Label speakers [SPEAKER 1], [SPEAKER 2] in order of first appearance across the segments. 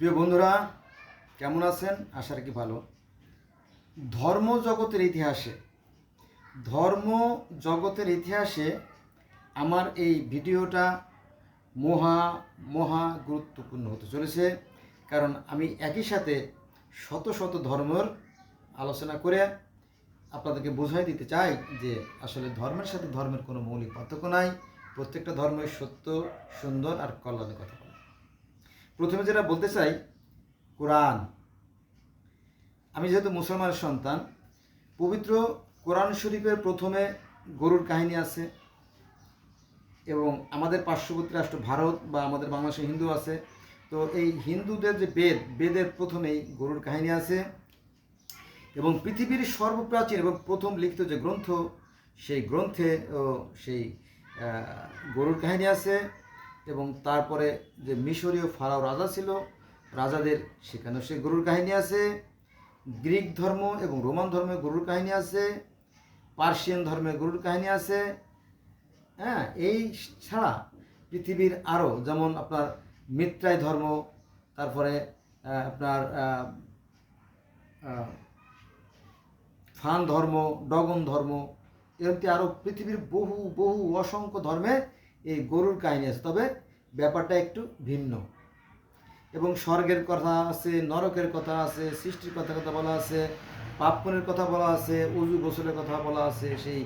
[SPEAKER 1] প্রিয় বন্ধুরা, কেমন আছেন? আশা রাখি ভালো। ধর্ম জগতের ইতিহাসে, ধর্ম জগতের ইতিহাসে আমার এই ভিডিওটা মহা মহা গুরুত্বপূর্ণ হতে চলেছে। কারণ আমি একই সাথে শত শত ধর্মের আলোচনা করে আপনাদেরকে বোঝাই দিতে চাই যে আসলে ধর্মের সাথে ধর্মের কোনো মৌলিক পার্থক্য নাই। প্রত্যেকটা ধর্মই সত্য, সুন্দর আর কল্যাণের কথা। প্রথমে যেটা বলতে চাই, কোরআন। আমি যেহেতু মুসলমানের সন্তান, পবিত্র কোরআন শরীফের প্রথমে গরুর কাহিনী আছে এবং আমাদের পার্শ্ববর্তী রাষ্ট্র ভারত বা আমাদের বাংলাদেশে হিন্দু আছে। তো এই হিন্দুদের যে বেদ, বেদের প্রথমেই গরুর কাহিনী আছে এবং পৃথিবীর সর্বপ্রাচীন এবং প্রথম লিখিত যে গ্রন্থ, সেই গ্রন্থে সেই গরুর কাহিনী আছে। এবং তারপরে যে মিশরীয় ফারাও রাজা ছিল, রাজাদের সেখানেও সে গরুর কাহিনী আছে, গ্রিক ধর্ম এবং রোমান ধর্মে গরুর কাহিনী আছে, পার্সিয়ান ধর্মে গরুর কাহিনী আছে। হ্যাঁ এই ছাড়া পৃথিবীর আরও যেমন আপনার মিত্রাই ধর্ম, তারপরে আপনার ফান ধর্ম, ডগন ধর্ম এরকম আরও পৃথিবীর বহু বহু অসংখ্য ধর্মে এই গরুর আছে তবে ব্যাপারটা একটু ভিন্ন। এবং স্বর্গের কথা আছে নরকের কথা আছে সৃষ্টির কথা কথা বলা আছে পাপনের কথা বলা আছে উজু গোসলের কথা বলা আছে সেই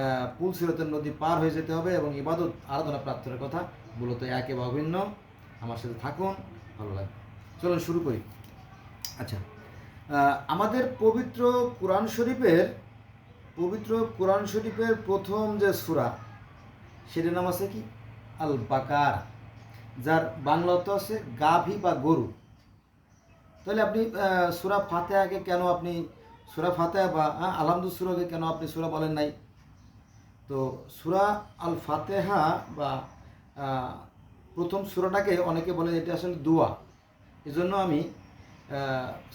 [SPEAKER 1] আহ, পুল সিরতের নদী পার হয়ে যেতে হবে এবং ইবাদত আরাধনা প্রার্থনার কথা মূলত একে বা অভিন্ন। আমার সাথে থাকুন ভালো লাগবে। চলুন শুরু করি। আচ্ছা আমাদের পবিত্র কোরআন শরীফের পবিত্র কোরআন শরীফের প্রথম যে সূরা সেটার নাম আছে কি? আল বাকার যার বাংলা অর্থ আছে গাভী বা গরু। তাহলে আপনি সুরা সূরা ফাতেহাকে কেন আপনি, সুরা ফাতেহা বা আলহামদুল সুরাকে কেন আপনি সুরা বলেন নাই? তো সুরা আল ফাতেহা বা প্রথম সুরাটাকে অনেকে বলে এটা আসলে দোয়া। এজন্য আমি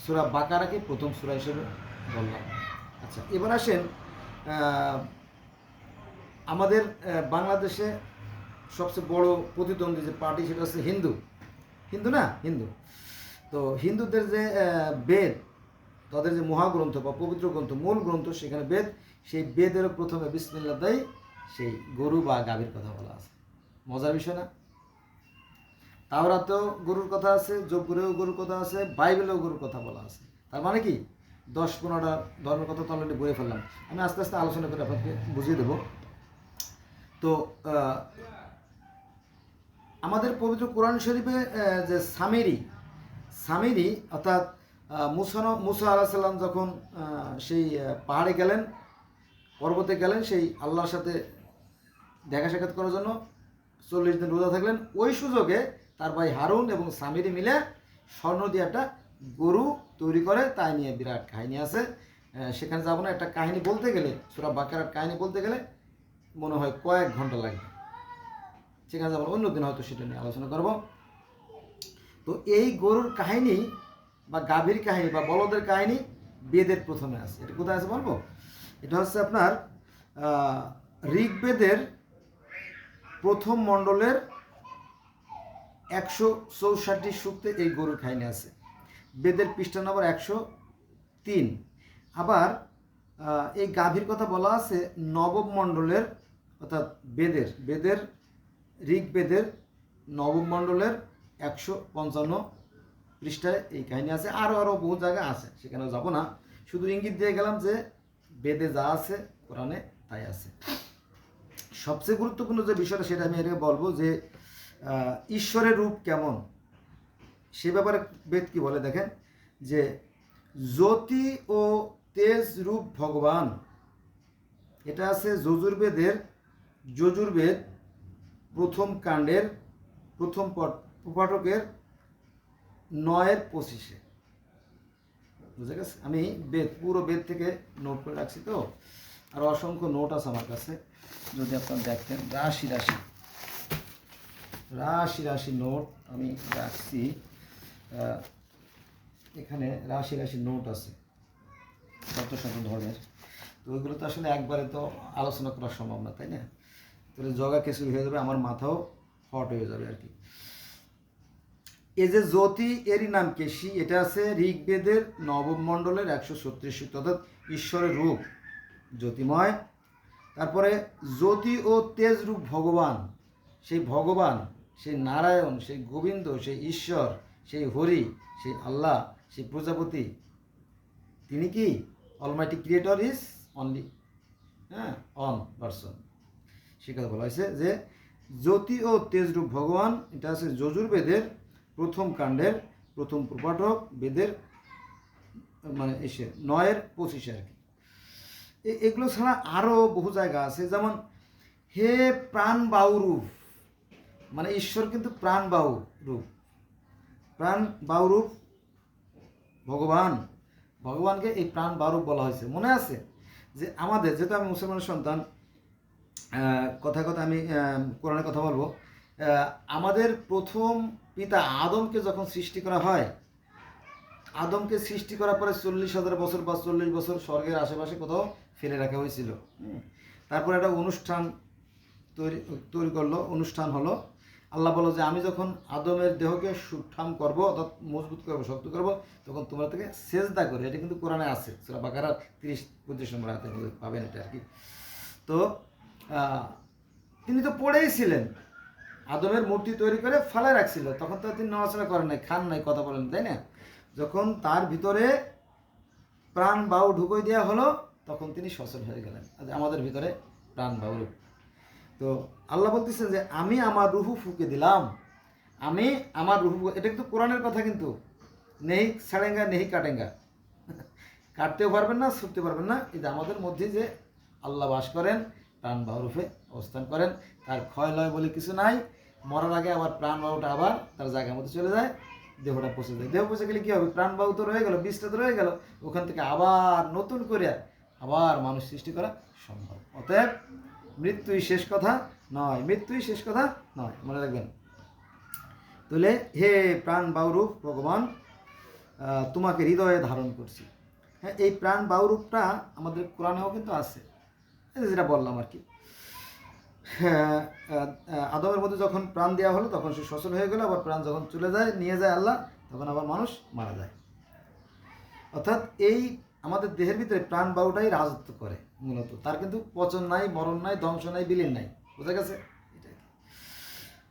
[SPEAKER 1] সুরা বাকারাকে প্রথম সুরা হিসেবে বললাম। আচ্ছা এবার আসেন আমাদের বাংলাদেশে সবচেয়ে বড় প্রতিদ্বন্দ্বী যে পার্টি সেটা হচ্ছে হিন্দু। হিন্দু না? হিন্দু। তো হিন্দুদের যে বেদ, তাদের যে মহাগ্রন্থ বা পবিত্র গ্রন্থ, মূল গ্রন্থ, সেখানে বেদ, সেই বেদেরও প্রথমে বিসমিল্লা দেয় সেই গরু বা গাভীর কথা বলা আছে। মজার বিষয় না? তাওরাতেও গরুর কথা আছে যোগগুরেও গরুর কথা আছে, বাইবেলেও গরুর কথা বলা আছে। তার মানে কি? দশ পনেরোটা ধর্মের কথা তো অলরেডি বলে ফেললাম। আমি আস্তে আস্তে আলোচনা করে আপনাকে বুঝিয়ে দেবো। তো আমাদের পবিত্র কোরআন শরীফে যে সামেরি সামেরি অর্থাৎ আহ, মুসা আলাহ সাল্লাম যখন সেই পাহাড়ে গেলেন পর্বতে গেলেন সেই আল্লাহর সাথে দেখা সাক্ষাৎ করার জন্য চল্লিশ দিন রোজা থাকলেন ওই সুযোগে তার ভাই হারুন এবং সামিরি মিলে স্বর্ণ দিয়ে একটা গরু তৈরি করে তাই নিয়ে বিরাট কাহিনী আছে। সেখানে যাব না একটা কাহিনী বলতে গেলে সুরা বাকার কাহিনী বলতে গেলে মনে হয় কয়েক ঘণ্টা লাগবে। সেখানে যাব না, অন্যদিন হয়তো সেটা নিয়ে আলোচনা করব। তো এই গরুর কাহিনী বা গাভীর কাহিনী বা বলদের কাহিনী বেদের প্রথমে আছে। এটা কোথায় আছে বলব? এটা হচ্ছে আপনার ঋগ্বেদের প্রথম মণ্ডলের একশো চৌষট্টি সূক্তে এই গরুর কাহিনী আছে। বেদের পৃষ্ঠা নম্বর একশো তিন। আবার এই গাভীর কথা বলা আছে নবম মণ্ডলের অর্থাৎ বেদের বেদের ঋগ্বেদের নবম মণ্ডলের একশো পঞ্চান্ন পৃষ্ঠায় এই কাহিনী আছে। আরও আরও বহু জায়গা আছে সেখানে যাব না। শুধু ইঙ্গিত দিয়ে গেলাম যে বেদে যা আছে, কোরআনে তাই আছে। সবচেয়ে গুরুত্বপূর্ণ যে বিষয়টা সেটা আমি এটাকে বলব যে ঈশ্বরের রূপ কেমন? সে ব্যাপারে বেদ কি বলে দেখেন? যে জ্যোতি ও তেজ রূপ ভগবান, এটা আছে যজুর্বেদের যজুর্বেদ প্রথম কাণ্ডের প্রথম প্রপাঠকের নয়ের পঁচিশে। বুঝে গেছে? আমি বেদ, পুরো বেদ থেকে নোট করে রাখছি তো। আর অসংখ্য নোট আছে আমার কাছে। যদি আপনারা দেখতেন, রাশি রাশি। রাশি রাশি নোট আমি রাখছি। এখানে রাশি রাশি নোট আছে। শত শত ধরনের। তো ওইগুলো তো আসলে একবারে তো আলোচনা করা সম্ভব না, তাই না? তাহলে জগা কিছু হয়ে যাবে, আমার মাথাও হট হয়ে যাবে আর কি। এ যে জ্যোতি, এরই নাম কেশি, এটা আছে ঋগ্বেদের নবম মণ্ডলের একশো ছত্রিশ অর্থাৎ ঈশ্বরের রূপ, জ্যোতিময়। তারপরে জ্যোতি ও তেজ রূপ ভগবান, সেই ভগবান, সেই নারায়ণ, সেই গোবিন্দ, সেই ঈশ্বর, সেই হরি, সেই আল্লাহ, সেই প্রজাপতি, তিনি কি? অলমাইটি ক্রিয়েটর ইজ অনলি হ্যাঁ অন পারসন সে কথা বলা হয়েছে যে জ্যোতি ও তেজরূপ ভগবান, এটা আছে যজুর্বেদের প্রথম কাণ্ডের, প্রথম প্রপাঠক বেদের মানে এসে নয়ের পঁচিশে আর কি। এগুলো ছাড়া আরও বহু জায়গা আছে, যেমন হে প্রাণ বাউ রূপ মানে ঈশ্বর কিন্তু প্রাণ বাউ রূপ প্রাণ বাউ রূপ ভগবান, ভগবানকে এই প্রাণ বাউরূপ বলা হয়েছে। মনে আছে যে আমাদের, যেহেতু আমি মুসলমানের সন্তান কথা কথা আমি কোরআনের কথা বলব। আমাদের প্রথম পিতা আদমকে যখন সৃষ্টি করা হয়, আদমকে সৃষ্টি করার পরে চল্লিশ হাজার বছর বা চল্লিশ বছর স্বর্গের আশেপাশে কোথাও ফেলে রাখা হয়েছিল। তারপরে একটা অনুষ্ঠান তৈরি তৈরি করল, অনুষ্ঠান হলো, আল্লাহ বলো যে, আমি যখন আদমের দেহকে সুঠাম করব, অর্থাৎ মজবুত করব, শক্ত করব, তখন তোমরা থেকে সেজদা করে। এটা কিন্তু কোরআনে আছে সেটা বাকারার তিরিশ, পঁচিশ নম্বর হাতে পাবেন এটা আর কি। তো তিনি তো পড়েই ছিলেন। আদমের মূর্তি তৈরি করে ফালায় রাখছিল। তখন তো তিনি নড়াচড়া করেন নাই, খান নাই, কথা বলেন, তাই না? যখন তার ভিতরে প্রাণ বাউ ঢুকোই দেওয়া হলো, তখন তিনি সচল হয়ে গেলেন। আমাদের ভিতরে প্রাণ বাউ তো আল্লাহ বলতেছেন যে, আমি আমার রুহু ফুকে দিলাম। আমি আমার রুহু এটা কিন্তু কোরআনের কথা কিন্তু। নেই ছাড়েঙ্গা, নেই কাটেঙ্গা। কাটতেও পারবেন না ছুটতে পারবেন না। যে আমাদের মধ্যে যে আল্লাহ বাস করেন প্রাণ বাহুরূপে অবস্থান করেন। তার ক্ষয় লয় বলে কিছু নাই। মরার আগে আবার প্রাণ বাহুটা আবার তার জায়গার মধ্যে চলে যায়। দেহটা পচে যায়। দেহ পচে গেলে কী হবে? প্রাণ বাহু তো রয়ে গেল বিষটা তো রয়ে গেল। ওখান থেকে আবার নতুন করে আবার মানুষ সৃষ্টি করা সম্ভব। অতএব মৃত্যুই শেষ কথা নয়। মৃত্যুই শেষ কথা নয়। মনে রাখবেন। তাহলে হে প্রাণ বাউরূপ ভগবান তোমাকে হৃদয়ে ধারণ করছি। হ্যাঁ এই প্রাণ বাউরূপটা আমাদের কোরআনেও কিন্তু আছে। যেটা বললাম আর কি। হ্যাঁ, আদমের মধ্যে যখন প্রাণ দেওয়া হলো তখন সে সচল হয়ে গেল আবার প্রাণ যখন চলে যায় নিয়ে যায় আল্লাহ তখন আবার মানুষ মারা যায়। অর্থাৎ এই আমাদের দেহের ভিতরে প্রাণ বায়ুটাই রাজত্ব করে মূলত। তার কিন্তু পচন নাই মরণ নাই ধ্বংস নাই বিলীন নাই। বোঝা গেছে?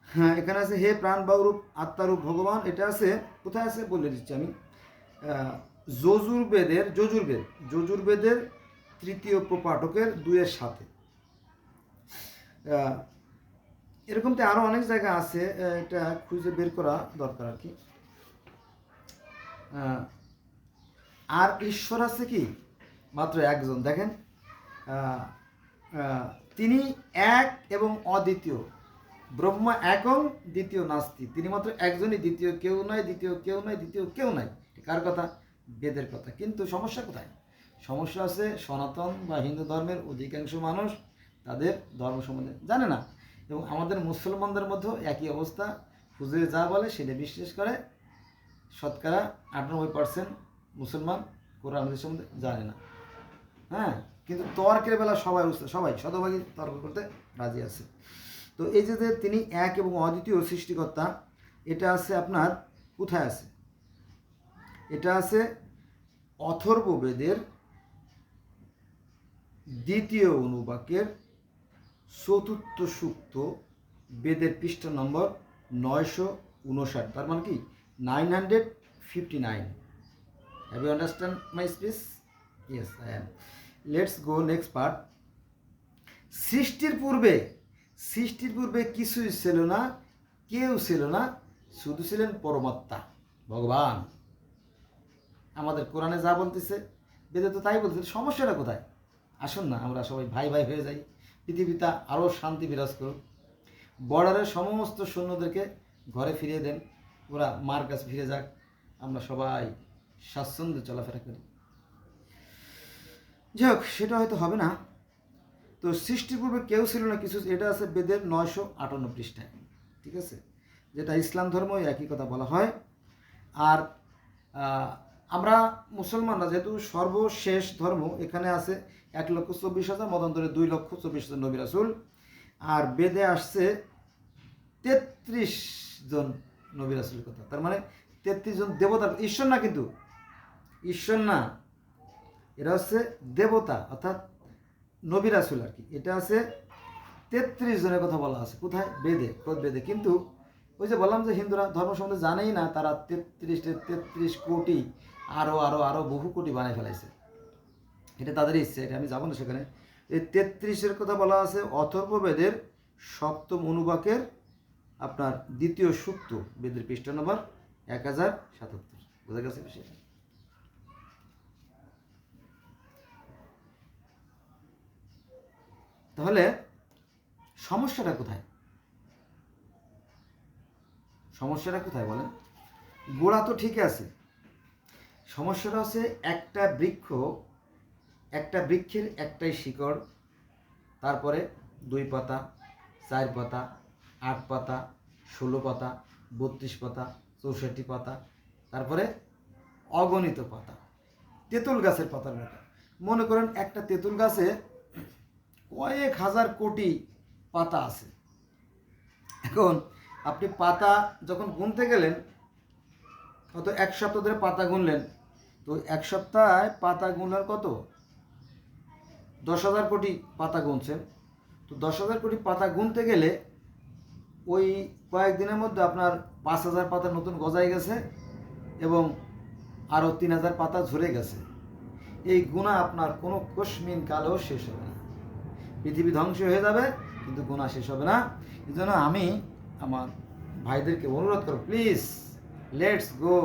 [SPEAKER 1] হ্যাঁ এখানে আছে হে প্রাণ বায়ুরূপ আত্মারূপ ভগবান এটা আছে কোথায় আছে? বলে দিচ্ছি আমি। যজুর্বেদের যজুর্বেদ যজুর্বেদের তৃতীয় প্রপাঠকের দুইয়ের সাথে। আহ, এরকমতে আরও অনেক জায়গা আছে এটা খুঁজে বের করা দরকার আর কি। আর ঈশ্বর আছে কি? মাত্র একজন দেখেন। তিনি এক এবং অদ্বিতীয়। ব্রহ্মা একং দ্বিতীয় নাস্তি। তিনি মাত্র একজনই দ্বিতীয় কেউ নয় দ্বিতীয় কেউ নয় দ্বিতীয় কেউ নাই কার কথা? বেদের কথা। কিন্তু সমস্যা কোথায়? সমস্যা আছে, সনাতন বা হিন্দু ধর্মের অধিকাংশ মানুষ তাদের ধর্ম সম্বন্ধে জানে না। এবং আমাদের মুসলমানদের মধ্যেও একই অবস্থা। হুজুরে যা বলে সেটা বিশ্বাস করে। শতকরা আটানব্বই পার্সেন্ট মুসলমান কোরআন সম্বন্ধে জানে না। হ্যাঁ কিন্তু তর্কের বেলা সবাই সবাই শতভাগই তর্ক করতে রাজি আছে। তো এই যে যে তিনি এক এবং অদ্বিতীয় সৃষ্টিকর্তা, এটা আছে আপনার, কোথায় আছে? এটা আছে অথর্ব বেদের দ্বিতীয় অনুবাকের চতুর্থ সূক্ত বেদের পৃষ্ঠা নম্বর নয়শো উনষাট। তার মানে কি? Nine hundred fifty nine. Have you understand my speech yes I am let's go next part সৃষ্টির পূর্বে সৃষ্টির পূর্বে কিছুই ছিল না, কেউ ছিল না, শুধু ছিলেন পরমাত্মা, ভগবান। আমাদের কোরআনে যা বলতেছে, বেদে তো তাই বলতেছে, সমস্যাটা কোথায়? আসুন না, আমরা সবাই ভাই ভাই হয়ে যাই। পৃথিবীতে আরও শান্তি বিরাজ করুক। বর্ডারের সমস্ত সৈন্যদেরকে ঘরে ফিরিয়ে দেন। ওরা মার কাছে ফিরে যাক। আমরা সবাই স্বাচ্ছন্দ্যে চলাফেরা করি। যাই হোক, সেটা হয়তো হবে না। তো সৃষ্টির পূর্বে কেউ ছিল না, কিছু এটা আছে বেদের নয়শো আটান্ন পৃষ্ঠায়, ঠিক আছে? যেটা ইসলাম ধর্ম একই কথা বলা হয়। আর আমরা মুসলমানরা যেহেতু সর্বশেষ ধর্ম এখানে আছে এক লক্ষ চব্বিশ হাজার, মতান্তরে দুই লক্ষ চব্বিশ হাজার নবী রাসুল। আর বেদে আসছে তেত্রিশ জন নবী রাসুলের কথা। তার মানে তেত্রিশ জন দেবতার ঈশ্বর না কিন্তু? ঈশ্বর না। এরা হচ্ছে দেবতা, অর্থাৎ নবী রাসুল আর কি। এটা আছে তেত্রিশ জনের কথা বলা আছে। কোথায়? বেদে, খোদ বেদে। কিন্তু ওই যে বললাম যে হিন্দুরা ধর্ম সম্বন্ধে জানেই না, তারা তেত্রিশ তেত্রিশ কোটি আরও আরও আরও বহু কোটি বানায় ফেলাইছে। এটা তাদের ইচ্ছে, এটা আমি যাব না সেখানে। এই তেত্রিশের কথা বলা আছে, অথর্ববেদের সপ্তম অনুবাকের আপনার দ্বিতীয় সূক্ত, বেদের পৃষ্ঠ নম্বর এক হাজার সাতাত্তর। বোঝা গেছে বিষয়টা? তাহলে সমস্যাটা কোথায়? সমস্যাটা কোথায় বলেন? গোড়া তো ঠিক আছে। সমস্যাটা হচ্ছে একটা বৃক্ষ একটা বৃক্ষের একটাই শিকড়, তারপরে দুই পাতা, চার পাতা, আট পাতা, ষোলো পাতা, বত্রিশ পাতা, চৌষট্টি পাতা, তারপরে অগণিত পাতা। তেঁতুল গাছের পাতার মতো মনে করেন একটা তেঁতুল গাছে কয়েক হাজার কোটি পাতা আছে। এখন আপনি পাতা যখন গুনতে গেলেন, কত, এক সপ্তাহ ধরে পাতা গুনলেন, তো এক সপ্তাহে পাতা গুনলেন কত? দশ হাজার কোটি পাতা গুনছেন। তো দশ হাজার কোটি পাতা গুনতে গেলে ওই কয়েকদিনের মধ্যে আপনার পাঁচ হাজার পাতা নতুন গজায় গেছে এবং আরও তিন হাজার পাতা ঝরে গেছে। এই গুণা আপনার কোনো কশ্মিন কালেও শেষ হবে না। পৃথিবী ধ্বংস হয়ে যাবে, কিন্তু গুণা শেষ হবে না। এই জন্য আমি আমার ভাইদেরকে অনুরোধ করো please let's go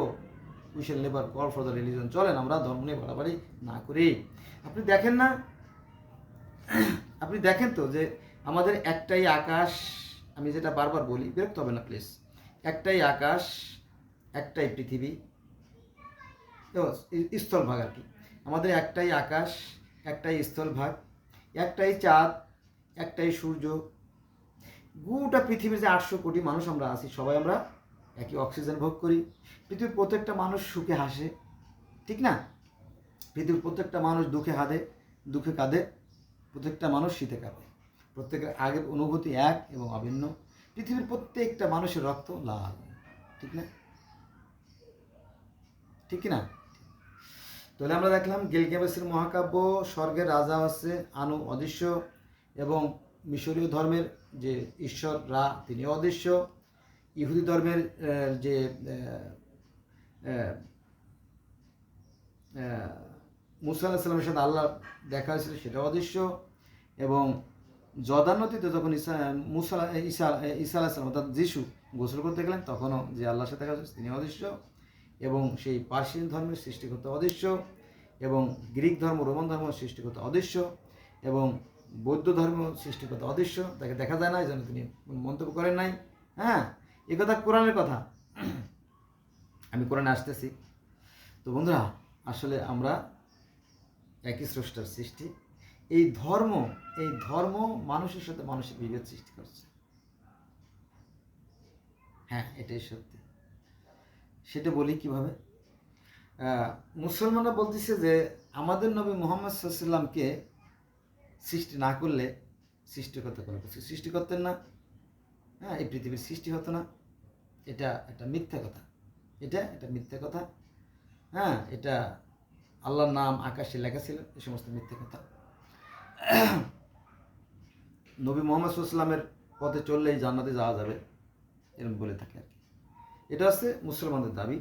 [SPEAKER 1] we shall never call for the religion চলেন, আমরা ধর্ম নিয়ে বাড়াবাড়ি না করি। আপনি দেখেন না আপনি দেখেন তো যে আমাদের একটাই আকাশ, আমি যেটা বারবার বলি, বিরক্ত হবে না প্লিজ একটাই আকাশ, একটাই পৃথিবী স্থলভাগ আর কি। আমাদের একটাই আকাশ, একটাই স্থলভাগ, একটাই চাঁদ, একটাই সূর্য। গোটা পৃথিবীর যে আটশো কোটি মানুষ আমরা আছি, সবাই আমরা একই অক্সিজেন ভোগ করি। পৃথিবীর প্রত্যেকটা মানুষ সুখে হাসে, ঠিক না? পৃথিবীর প্রত্যেকটা মানুষ দুঃখে হাদে, দুঃখে কাঁদে। প্রত্যেকটা মানুষ শীতে কাঁদে প্রত্যেকের আগের অনুভূতি এক এবং অভিন্ন। পৃথিবীর প্রত্যেকটা মানুষের রক্ত লাল, ঠিক না? ঠিক না তাহলে আমরা দেখলাম গিলগেমেসের মহাকাব্য, স্বর্গের রাজা হচ্ছে আনু অদৃশ্য এবং মিশরীয় ধর্মের যে ঈশ্বর, রা, তিনি অদৃশ্য। ইহুদি ধর্মের যে মুসা আলাহিসাল্লামের সাথে আল্লাহ দেখা হয়েছিল সেটা অদৃশ্য। এবং জর্দান নদীতে যখন ঈসা, মুসা, ঈসা ঈসা আলাহিসাল্লাম অর্থাৎ যিশু গোসল করতে গেলেন, তখনও যে আল্লাহর সাথে দেখা হয়েছে তিনি অদৃশ্য। এবং সেই পার্সিয়ান ধর্মের সৃষ্টিকর্তা অদৃশ্য এবং গ্রিক ধর্ম, রোমান ধর্ম সৃষ্টিকর্তা অদৃশ্য এবং বৌদ্ধ ধর্ম সৃষ্টিকর্তা অদৃশ্য। তাকে দেখা যায় না জন্য তিনি মন্তব্য করেন নাই। হ্যাঁ এ কথা কোরআনের কথা। আমি কোরআনে আসতেছি। তো বন্ধুরা, আসলে আমরা একই স্রষ্টার সৃষ্টি। এই ধর্ম এই ধর্ম মানুষের সাথে মানুষের বিভেদ সৃষ্টি করছে। হ্যাঁ এটাই সত্যি। সেটা বলি কীভাবে? মুসলমানরা বলতেছে যে, আমাদের নবী মোহাম্মদ সাল্লামকে সৃষ্টি না করলে সৃষ্টিকর্তা কোনো কিছু সৃষ্টি করতেন না। হ্যাঁ এই পৃথিবীর সৃষ্টি হতো না। এটা একটা মিথ্যা কথা। এটা একটা মিথ্যা কথা। হ্যাঁ এটা আল্লাহর নাম আকাশে লেখা ছিল এই সমস্ত মিথ্যা কথা। নবী মোহাম্মদ সাল্লামের পথে চললেই জান্নাতে যাওয়া যাবে, এরকম বলে থাকে আর কি। এটা হচ্ছে মুসলমানদের দাবি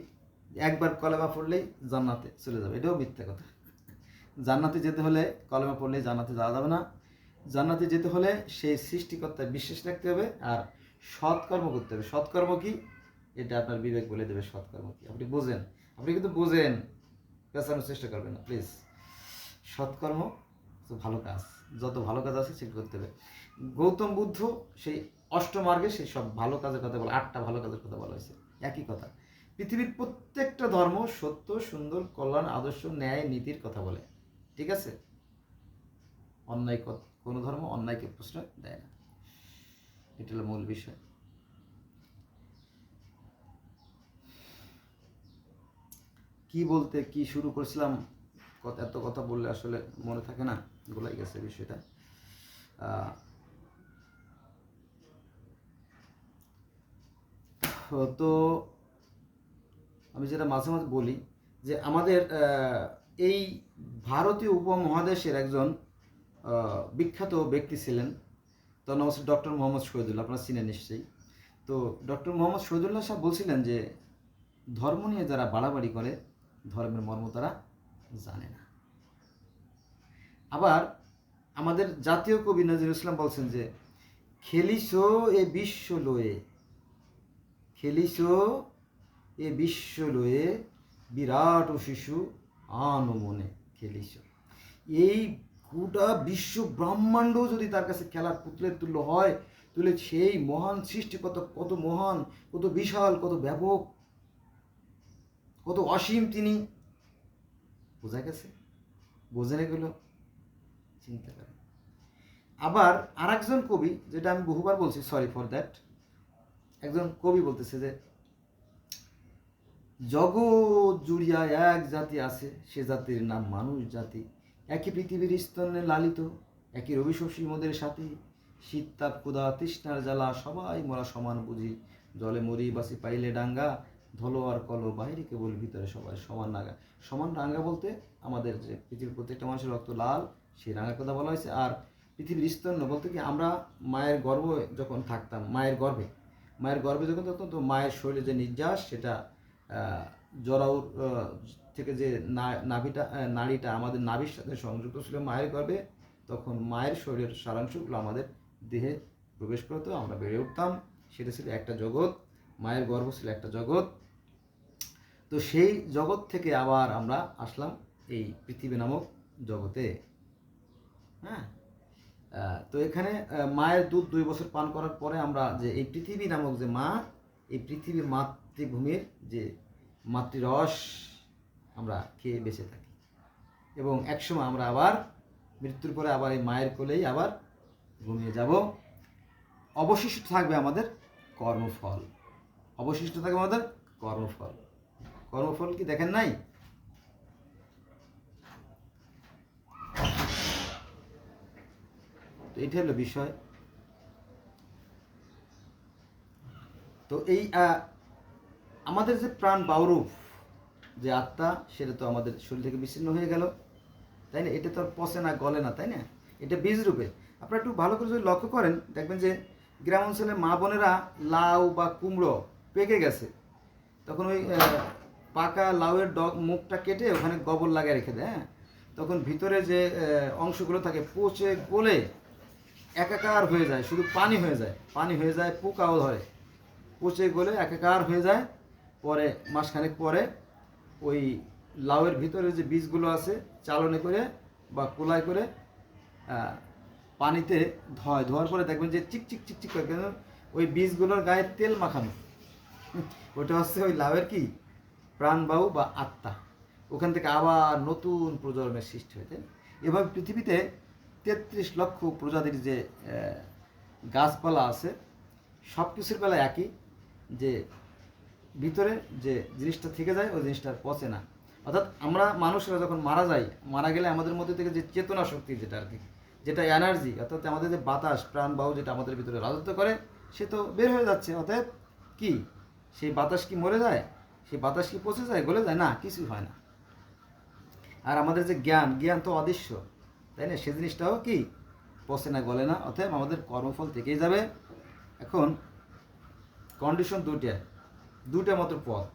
[SPEAKER 1] একবার কলেমা পড়লেই জান্নাতে চলে যাবে, এটাও মিথ্যা কথা। জান্নাতে যেতে হলে কলেমা পড়লেই জান্নাতে যাওয়া যাবে না। জান্নাতে যেতে হলে সেই সৃষ্টিকর্তায় বিশ্বাস রাখতে হবে আর সৎকর্ম করতে হবে। সৎকর্ম কি? এটা আপনার বিবেক বলে দেবে, সৎকর্ম কি? আপনি বোঝেন, আপনি কিন্তু বোঝেন। পেঁচানোর চেষ্টা করবেন না প্লিজ সৎকর্ম ভালো কাজ। যত ভালো কাজ আছে সেটা করতে হবে। গৌতম বুদ্ধ সেই অষ্টমার্গে সেই সব ভালো কাজের কথা বলে, আটটা ভালো কাজের কথা বলা হয়েছে। একই কথা। পৃথিবীর প্রত্যেকটা ধর্ম সত্য, সুন্দর, কল্যাণ, আদর্শ, ন্যায়, নীতির কথা বলে। ঠিক আছে? অন্যায় কোনো ধর্ম অন্যায়কে প্রশ্রয় দেয় না। এটা হলো মূল বিষয়। কি বলতে, কি শুরু করেছিলাম এত কথা বললে আসলে মনে থাকে না, গোলাই গেছে বিষয়টা। তো আমি যেটা মাঝে মাঝে বলি যে আমাদের এই ভারতীয় উপমহাদেশের একজন বিখ্যাত ব্যক্তি ছিলেন, তার নাম হচ্ছে ডক্টর মোহাম্মদ শহীদুল্লাহ আপনারা চিনেন নিশ্চয়ই। তো ডক্টর মোহাম্মদ শহীদুল্লাহ সাহেব বলছিলেন যে ধর্ম নিয়ে যারা বাড়াবাড়ি করে ধর্মের মর্ম তারা জানে না। আবার আমাদের জাতীয় কবি নজরুল ইসলাম বলছেন যে, খেলিস এ বিশ্ব লয়ে, খেলিস এ বিশ্ব লয়ে, বিরাট ও শিশু আন মনে খেলিস। এই গোটা বিশ্ব ব্রহ্মাণ্ড যদি তার কাছে খেলার পুতুলের তুল্য হয় তুলে সেই মহান সৃষ্টি কত কত মহান, কত বিশাল, কত ব্যাপক কত অসীম তিনি। বোঝা গেছে? বোঝেন এগুলো চিন্তা করেন। আবার আরেকজন কবি, যেটা আমি বহুবার বলছি সরি ফর দ্যাট একজন কবি বলতেছে যে, জগৎ জুড়িয়া এক জাতি আছে, সে জাতির নাম মানুষ জাতি। একই পৃথিবীর স্তনে লালিত, একই রবি শশী মোদের সাথী। শীত তাপ ক্ষুধা তৃষ্ণার জ্বালা, সবাই মরা সমান বুঝি। জলে মরি বাসি পাইলে ডাঙ্গা ধলো আর কলো বাইরে কেবল ভিতরে সবাই সমান নাগা সমান রাঙ্গা বলতে আমাদের যে পৃথিবীর প্রত্যেকটা মানুষের রক্ত লাল, সেই রাঙার কথা বলা হয়েছে। আর পৃথিবীর স্তন্য বলতে কি আমরা মায়ের গর্ভে যখন থাকতাম, মায়ের গর্ভে। মায়ের গর্ভে যখন থাকতাম তো মায়ের শরীরে যে নির্যাস, সেটা জরাউর থেকে যে নাভিটা নাড়িটা আমাদের নাভির সাথে সংযুক্ত ছিল মায়ের গর্ভে, তখন মায়ের শরীরের সারাংশগুলো আমাদের দেহে প্রবেশ করতো, আমরা বেড়ে উঠতাম। সেটা ছিল একটা জগৎ, মায়ের গর্ভ ছিল একটা জগৎ। তো সেই জগৎ থেকে আবার আমরা আসলাম এই পৃথিবী নামক জগতে। হ্যাঁ? তো এখানে মায়ের দুধ দুই বছর পান করার পরে আমরা যে এই পৃথিবী নামক যে মা, এই পৃথিবীর মাতৃভূমির যে মাতৃরস আমরা খেয়ে বেঁচে থাকি। এবং একসময় আমরা আবার মৃত্যুর পরে আবার এই মায়ের কোলেই আবার ঘুমিয়ে যাব। অবশিষ্ট থাকবে আমাদের কর্মফল। অবশিষ্ট থাকবে আমাদের কর্মফল। কর্মফল কি দেখেন নাই? তো এটা হলো বিষয়। তো এই আমাদের যে প্রাণ বাউরূপ যে আত্মা, সেটা তো আমাদের শরীর থেকে বিচ্ছিন্ন হয়ে গেল। তাই না? এটা তো আর পচে না, গলে না, তাই না? এটা বীজ রূপে আপনারা একটু ভালো করে যদি লক্ষ্য করেন, দেখবেন যে গ্রাম অঞ্চলে মা বোনেরা লাউ বা কুমড়ো পেকে গেছে। তখন ওই পাকা লাউয়ের ডগ মুখটা কেটে ওখানে গোবর লাগিয়ে রেখে দেয় হ্যাঁ? তখন ভিতরে যে অংশগুলো থাকে, পচে গলে একাকার হয়ে যায়, শুধু পানি হয়ে যায়, পানি হয়ে যায়, পোকাও ধরে। পচে গলে একাকার হয়ে যায়, পরে মাসখানেক পরে ওই লাউয়ের ভিতরে যে বীজগুলো আছে, চালনে করে বা কোলায় করে পানিতে ধোয়। ধোয়ার পরে দেখবেন যে চিক চিক চিক চিক করে ওই বীজগুলোর গায়ে তেল মাখানো। ওটা হচ্ছে ওই লাউয়ের কি? প্রাণবায়ু বা আত্মা। ওখান থেকে আবার নতুন প্রজন্মের সৃষ্টি হয়েছে। এভাবে পৃথিবীতে তেত্রিশ লক্ষ প্রজাতির যে গাছপালা আছে সব কিছুর বেলা একই যে, ভিতরে যে জিনিসটা থেকে যায়, ওই জিনিসটা পচে না। অর্থাৎ আমরা মানুষরা যখন মারা যাই, মারা গেলে আমাদের মধ্যে থেকে যে চেতনা শক্তি যেটা আর কি, যেটা এনার্জি, অর্থাৎ আমাদের যে বাতাস প্রাণবায়ু যেটা আমাদের ভিতরে রাজত্ব করে, সে তো বের হয়ে যাচ্ছে। অতএব কি? সেই বাতাস কি মরে যায়? সেই বাতাস কি পচে যায়, গলে যায়? না, কিছুই হয় না। আর আমাদের যে জ্ঞান জ্ঞান তো অদৃশ্য, তাই না? সে জিনিসটাও কি? পচে না, গলে না। অতএব আমাদের কর্মফল থেকেই যাবে। এখন কন্ডিশন দুইটা। দুইটা মাত্র পথ,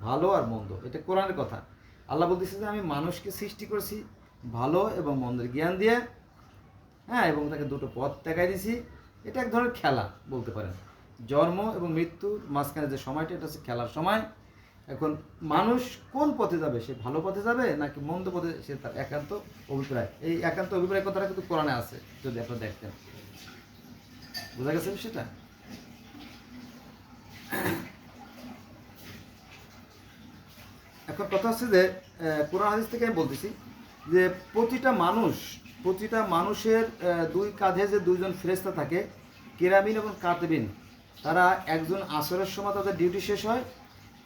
[SPEAKER 1] ভালো আর মন্দ। এটা কোরআনের কথা। আল্লাহ বলতেছে যে, আমি মানুষকে সৃষ্টি করেছি ভালো এবং মন্দের জ্ঞান দিয়ে। হ্যাঁ এবং তাকে দুটো পথ দেখাই দিয়েছি। এটা এক ধরনের খেলা বলতে পারেন। জন্ম এবং মৃত্যুর মাঝখানে যে সময়টা, এটা হচ্ছে খেলার সময়। এখন মানুষ কোন পথে যাবে? সে ভালো পথে যাবে নাকি মন্দ পথে সে তার একান্ত অভিপ্রায়? এই একান্ত অভিপ্রায় কথাটা কিন্তু কোরআনে আছে, যদি আপনারা দেখতেন। বোঝা গেছে সেটা এখন কথা হচ্ছে যে কোরআন হাদিস থেকে আমি বলতেছি যে, প্রতিটা মানুষ, প্রতিটা মানুষের দুই কাঁধে যে দুইজন ফেরেস্তা থাকে, কেরামিন এবং কাতবিন, তারা একজন আসরের সময় তাদের ডিউটি শেষ হয়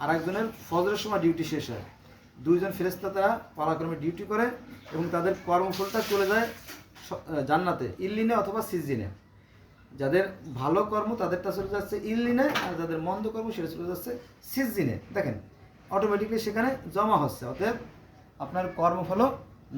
[SPEAKER 1] আর একজনের ফজরের সময় ডিউটি শেষ হয়। দুইজন ফেরেস্তা তারা পালাক্রমে ডিউটি করে এবং তাদের কর্মফলটা চলে যায় জান্নাতে, ইল্লিনে অথবা সিজিনে যাদের ভালো কর্ম তাদেরটা চলে যাচ্ছে ইল্লিনে, আর যাদের মন্দ কর্ম সেটা চলে যাচ্ছে সিজিনে দেখেন অটোমেটিকলি সেখানে জমা হচ্ছে, অতএব আপনার কর্মফলও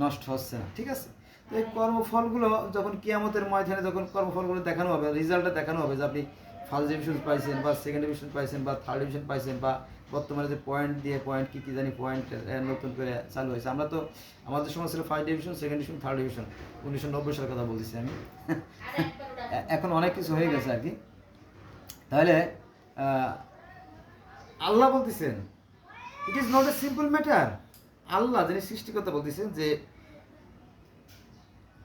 [SPEAKER 1] নষ্ট হচ্ছে না, ঠিক আছে? তো এই কর্মফলগুলো যখন কিয়ামতের ময়দানে যখন কর্মফলগুলো দেখানো হবে রেজাল্টটা দেখানো হবে যে আপনি ফার্স্ট ডিভিশন পাইছেন বা সেকেন্ড ডিভিশন পাইছেন বা থার্ড ডিভিশন পাইছেন বা বর্তমানে যে পয়েন্ট দিয়ে পয়েন্ট কী কী জানি পয়েন্ট নতুন করে চালু হয়েছে। আমরা তো আমাদের সময় ছিল first division second division third division উনিশশো নব্বই সালের কথা বলতেছি আমি। এখন অনেক কিছু হয়ে গেছে আর কি। তাহলে আল্লাহ বলতেছেন it is not a simple matter Allah যিনি সৃষ্টিকর্তা বলতেছেন যে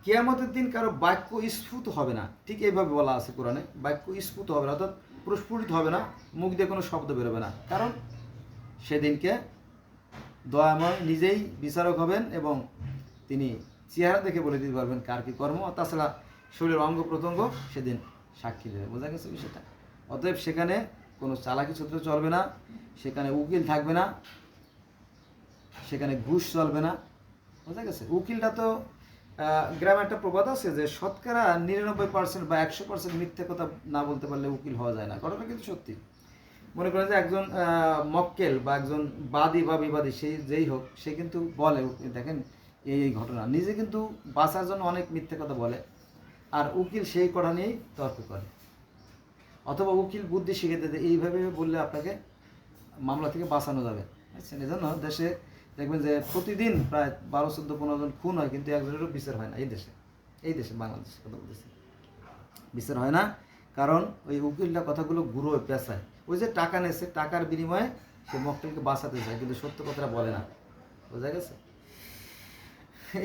[SPEAKER 1] কেয়ামতের দিন কারও বাক্য স্ফুট হবে না। ঠিক এইভাবে বলা আছে কোরআনে। বাক্য স্ফুট হবে না অর্থাৎ প্রস্ফুটিত হবে না মুখ দিয়ে কোনো শব্দ বেরোবে না। কারণ সেদিনকে দয়াময় নিজেই বিচারক হবেন এবং তিনি চেহারা দেখে বলে দিতে পারবেন কার কি কর্ম। তাছাড়া শরীরের অঙ্গ প্রত্যঙ্গ সেদিন সাক্ষী দেবে। বোঝা গেছে বিষয়টা? অতএব সেখানে কোনো চালাকি সূত্র চলবে না, সেখানে উকিল থাকবে না, সেখানে ঘুষ চলবে না। বোঝা গেছে? উকিলটা তো গ্রামে একটা প্রবাদ আছে যে শতকরা নিরানব্বই পার্সেন্ট বা একশো পার্সেন্ট মিথ্যে কথা না বলতে পারলে উকিল হওয়া যায় না। ঘটনা কিন্তু সত্যি। মনে করেন যে একজন মক্কেল বা একজন বাদী বা বিবাদী সেই যেই হোক, সে কিন্তু বলে, দেখেন এই এই ঘটনা। নিজে কিন্তু বাঁচার জন্য অনেক মিথ্যে কথা বলে, আর উকিল সেই কথা নিয়েই তর্ক করে। অথবা উকিল বুদ্ধি শিখে দিতে এইভাবে বললে আপনাকে মামলা থেকে বাঁচানো যাবে। বুঝছেন এই জন্য দেশে দেখবেন যে প্রতিদিন প্রায় বারো, চোদ্দ, পনেরো জন খুন হয়, কিন্তু একজনেরও বিচার হয় না এই দেশে। এই দেশে বাংলাদেশের কথা বলতেছি। বিচার হয় না, কারণ ওই উকিলটা কথাগুলো গুঁড়ো পেঁচায়। ওই যে টাকা নেছে, টাকার বিনিময়ে সে মক্কেলকে বাঁচাতে চায় কিন্তু সত্য কথাটা বলে না। বোঝা গেছে?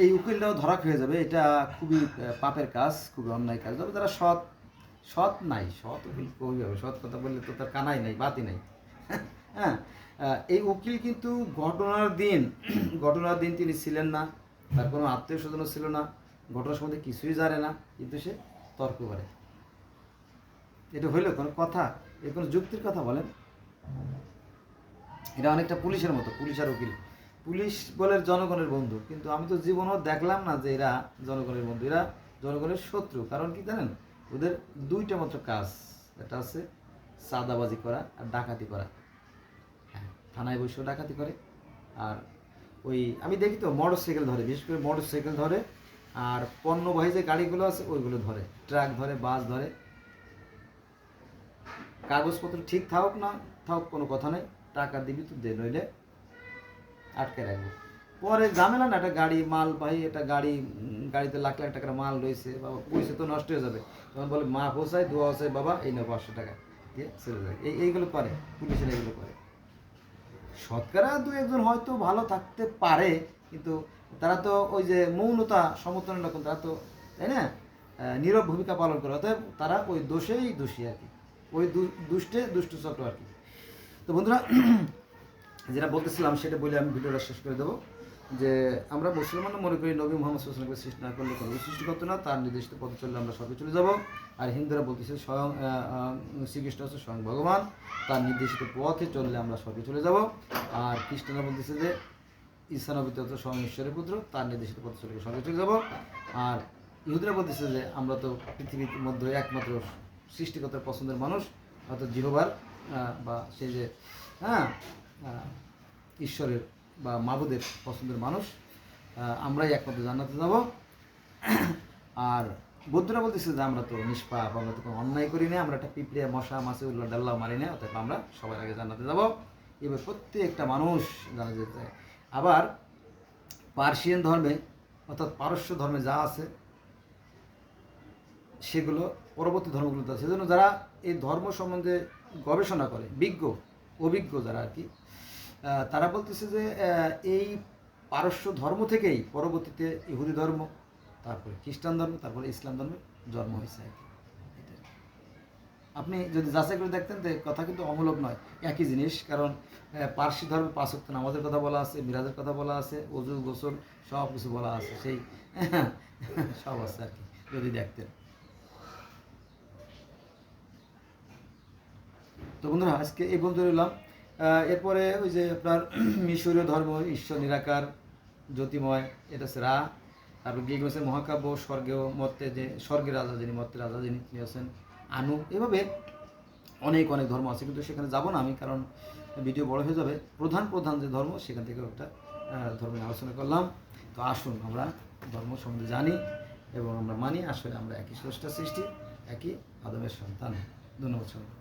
[SPEAKER 1] এই উকিলটাও ধরা খেয়ে যাবে, এটা খুবই পাপের কাজ, খুবই অন্যায় কাজ। তবে তারা সৎ সৎ নাই, সৎ উকিল কবি হবে? সৎ কথা বললে তো তার কানাই নাই, বাতি নাই। হ্যাঁ এই উকিল কিন্তু ঘটনার দিন ঘটনার দিন তিনি ছিলেন না, তার কোনো আত্মীয় স্বজনও ছিল না, ঘটনার সম্বন্ধে কিছুই জানে না, কিন্তু সে তর্ক করে। এটা হইল কোনো কথা? এর কোনো যুক্তির কথা বলেন। এটা অনেকটা পুলিশের মতো, পুলিশ আর উকিল। পুলিশ বলে জনগণের বন্ধু, কিন্তু আমি তো জীবনও দেখলাম না যে এরা জনগণের বন্ধু, এরা জনগণের শত্রু। কারণ কি জানেন? ওদের দুইটা মাত্র কাজ, একটা আছে সাদাবাজি করা আর ডাকাতি করা। হ্যাঁ থানায় বসেও ডাকাতি করে। আর ওই, আমি দেখি তো মোটর সাইকেল ধরে, বিশেষ করে মোটর সাইকেল ধরে আর পণ্যবাহী যে গাড়িগুলো আছে, ওইগুলো ধরে। ট্রাক ধরে, বাস ধরে। কাগজপত্র ঠিক থাকুক না থাকুক, কোনো কথা নেই। টাকা দিবি তো দে, নইলে আটকে রাখবি। পরে ঝামেলা না, একটা গাড়ি, মাল ভাই, একটা গাড়ি গাড়িতে লাখ লাখ টাকার মাল রয়েছে, বাবা, পয়সা তো নষ্ট হয়ে যাবে। তখন বলে, মা পোষায় দোয়া হোসায় বাবা, এই না পাঁচশো টাকা দিয়ে চলে যায়। এই, এইগুলো করে, পুলিশের এগুলো করে। শতকরা দু একজন হয়তো ভালো থাকতে পারে, কিন্তু তারা তো ওই যে মৌনতা সমর্থনের রকম, তারা তো, তাই না? নীরব ভূমিকা পালন করে, অতএব তারা ওই দোষেই দোষী আর কি। ওই দুষ্টে, দুষ্ট চক্র আর কি। তো বন্ধুরা, যেটা বলতেছিলাম সেটা বলে আমি ভিডিওটা শেষ করে দেবো। যে আমরা মুসলমান মনে করি নবী মোহাম্মদ সুসলামকে সৃষ্টি না করলে কোনো সৃষ্টি করতো না। তার নির্দিষ্ট পথে চললে আমরা সবে চলে যাব। আর হিন্দুরা বলতেছে স্বয়ং শ্রীকৃষ্ণ হচ্ছে স্বয়ং ভগবান। তার নির্দেশিত পথে চললে আমরা সবে চলে যাব। আর খ্রিস্টানরা বলতেছে যে ঈসা নবী তো স্বয়ং ঈশ্বরের পুত্র, তার নির্দেশিত পথে চলে সবে চলে যাব। আর ইহুদিরা বলতেছে যে আমরা তো পৃথিবীর মধ্যে একমাত্র সৃষ্টিকর্তার পছন্দের মানুষ, হয়তো জিহোবার বা সেই যে হ্যাঁ ঈশ্বরের বা মাবুদের পছন্দের মানুষ আমরাই একমাত্র জান্নাতে যাব। আর বৌদ্ধরা বলতেছে যে, আমরা তো নিষ্পাপ, আমরা তো কোনো অন্যায় করি না আমরা একটা পিঁপড়ে, মশা, মাছে, উল্লা ডাল্লা মারি না অর্থাৎ আমরা সবার আগে জান্নাতে যাব। এবার প্রত্যেকটা মানুষ জানা যেতে চায়। আবার পার্সিয়ান ধর্মে, অর্থাৎ পারস্য ধর্মে যা আছে, সেগুলো পরবর্তী ধর্মগুলোতে আছে। সেজন্য যারা এই ধর্ম সম্বন্ধে গবেষণা করে, বিজ্ঞ, অভিজ্ঞ যারা আর কি তারা বলতেছে যে এই পারস্য ধর্ম থেকেই পরবর্তীতে ইহুদি ধর্ম, তারপরে খ্রিস্টান ধর্ম, তারপরে ইসলাম ধর্মের জন্ম হয়েছে আর কি আপনি যদি যাচাই করে দেখতেন যে কথা কিন্তু অমূলক নয়, একই জিনিস, কারণ পার্সি ধর্মে পাঁচক্ত নামাজের কথা বলা আছে, মিরাজের কথা বলা আছে অজু গোসল সব কিছু বলা আছে, সেই সব আছে আর কি যদি দেখতেন। তো বন্ধুরা, আজকে এই বন্ধু রইলাম। এরপরে ওই যে আপনার মিশরীয় ধর্ম, ঈশ্বর নিরাকার জ্যোতিময় এটা হচ্ছে রা। তারপর গিয়ে গেছে মহাকাব্য, স্বর্গেও মর্তে যে, স্বর্গের রাজা যিনি মর্তের রাজা যিনি, তিনি হচ্ছেন আনু। এভাবে অনেক অনেক ধর্ম আছে, কিন্তু সেখানে যাব না আমি, কারণ ভিডিও বড় হয়ে যাবে। প্রধান প্রধান যে ধর্ম, সেখান থেকে একটা ধর্ম আলোচনা করলাম। তো আসুন আমরা ধর্ম সম্বন্ধে জানি এবং আমরা মানি, আসলে আমরা একই স্রষ্টা সৃষ্টি, একই আদমের সন্তান। ধন্যবাদ সবাই